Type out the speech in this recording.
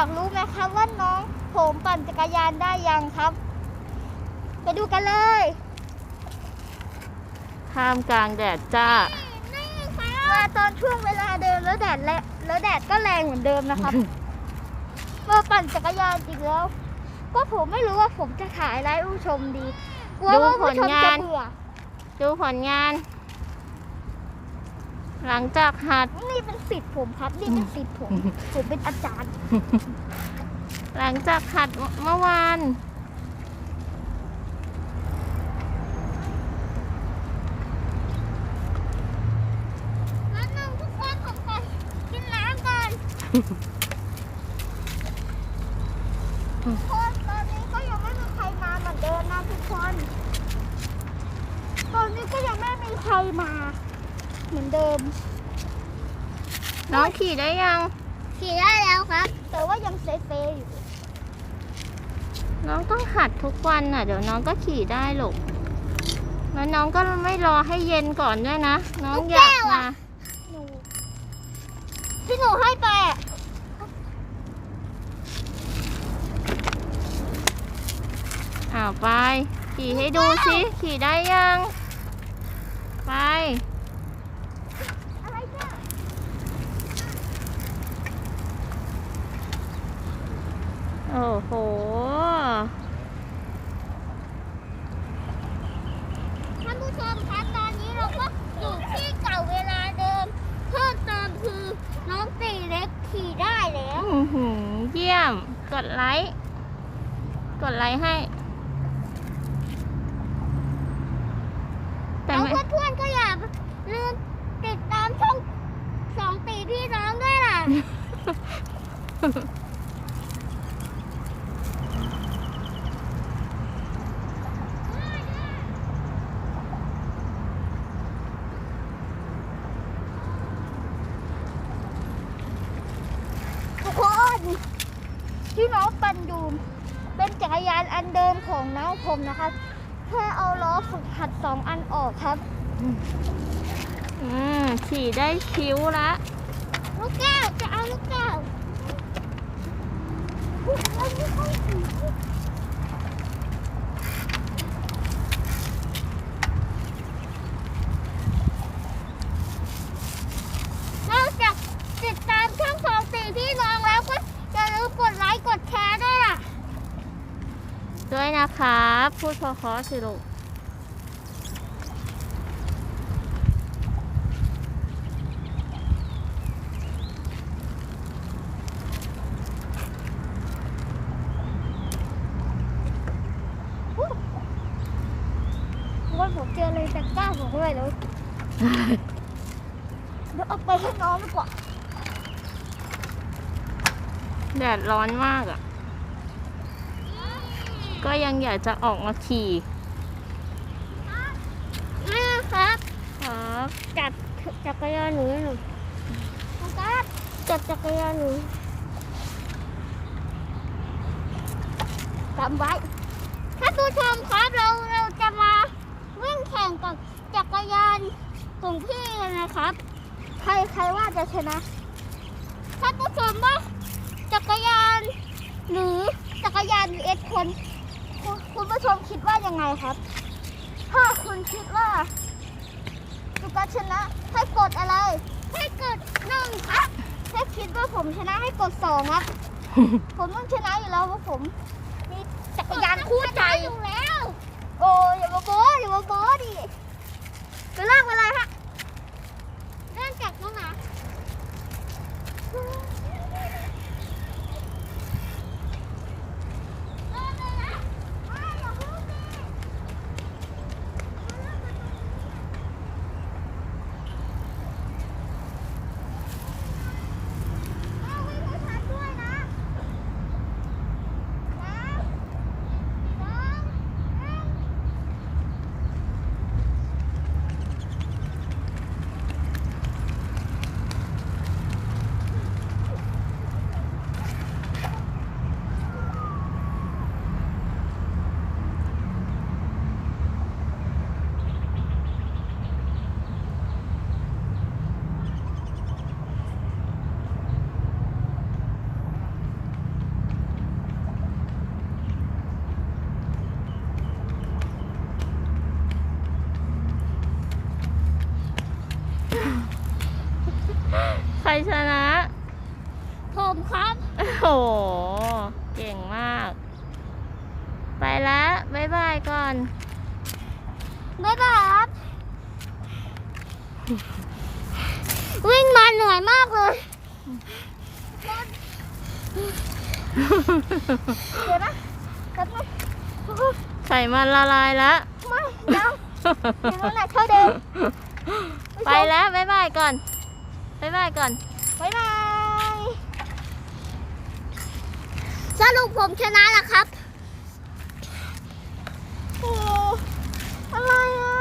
ากรู้ไหมครับว่าน้องผมปั่นจักรยานได้ยังครับ ไปดูกันเลยท่ามกลางแดดจ้า มาตอนช่วงเวลาเดิมแล้วแดดและแล้วแดดก็แรงเหมือนเดิมนะครับเมื่อปั่นจักรยานอีกแล้ว ก็ผมไม่รู้ว่าผมจะถ่ายอะไรให้ผู้ชมดี กลัวดูว่าผู้ชมผลงาจะนเบื่อ ดูผลงาน หลังจากหัด นี่เป็นสิทธิ์ผมครับ นี่เป็นสิทธิ์ผม ผมเป็นอาจารย์ หลังจากหัดเมื่อวานแล้วนึงทุกคนผมไปกินน้ำก่อนทุกคนตอนนี้ก็ยังไม่มีใครมาเหมือนเดิมนะทุกคน ตอนนี้ก็ยังไม่มีใครมา เหมือนเดิม น้องขี่ได้ยัง ขี่ได้แล้วครับ แต่ว่ายังเซเฟอยู่ น้องต้องหัดทุกวันน่ะ เดี๋ยวน้องก็ขี่ได้หรอกแล้วน้องก็ไม่รอให้เย็นก่อนด้วยนะ น้องอยากมาหนูที่หนูให้ไปอะอ้าวไป ขี่ให้ดูสิ ขี่ได้ยัง ไป อะไรเนี่ย โอ้โห ท่านผู้ชมครับตอนนี้เราก็อยู่ที่เก่าเวลาเดิม เพิ่มเติมคือน้องตีเล็กขี่ได้แล้ว อื้อหือเยี่ยม กดไลค์ กดไลค์ให้ แต่แล้วไม่เพื่อนๆก็อย่าลืมติดตามช่องสองตีพี่น้องด้วยล่ะ ทุกค นที่น้องปันดูเป็นจักรยานอันเดิมของน้องผมนะครับแค่เอาล้อฝึกหัดสองอันออกครับ อืมขี่ได้คิ้วละลูกแก้วจะเอาลูกแก้วอุ๊ยอันนี้เขาสีนอกจากติดตามช่องสองสี่พี่น้องแล้วก็อย่าลืมกดไลค์กดแชร์ด้วยล่ะ ด้วยนะครับ พูดพอๆสิลูกวันผมเจอเลยแต่กล้าผมด้วยเลยเดี๋ยวเอาไปให้น้องดีกว่าแดดร้อนมากอะ่ะ ก็ยังอยากจะออกมาขี่แม่ครับครับจับจักรยานหนูให้หนูครับจับจักรยานหนูจำไว้ท่านผู้ชมครับเราเราจะมาวิ่งแข่งกับจักรยานของพี่กันนะครับ ใครใครว่าจะชนะท่านผู้ชมว่าจักรยานหรือจักรยานเอสคน คุณคุณผู้ชมคิดว่ายังไงครับ ถ้าคุณคิดว่าจะการชนะให้กดอะไร ให้กดหนึ่งครับ ถ้าคิดว่าผมชนะให้กดสองครับ ผมต้องชนะอยู่แล้วเพราะผมมีจักรยานคู่ใจอยู่แล้ว โอ้ยอย่ามาโบ้อย่ามาโบ้ดิจะเลิกเวลาฮะเริ่มจากน้องหนาเริ่มเลยนะไม่อย่าเพิ่งดิ เอาไว้ให้ชัดด้วยนะสามสองหนึ่ง ชนะ ผมครับ โอ้โห เก่งมาก ไปแล้วบ๊ายบายก่อน บ๊ายบายครับ วิ่งมาเหนื่อยมากเลย เดี๋ยวนะแป๊บนึงไข่มันละลายแล้ว ไม่เดี๋ยวเดี๋ยวนั่นแหละเท่าเดิม ไปแล้วบ๊ายบายก่อน บ๊ายบายก่อนบ๊ายบาย สรุปผมชนะแล้วครับ โอ้ อะไร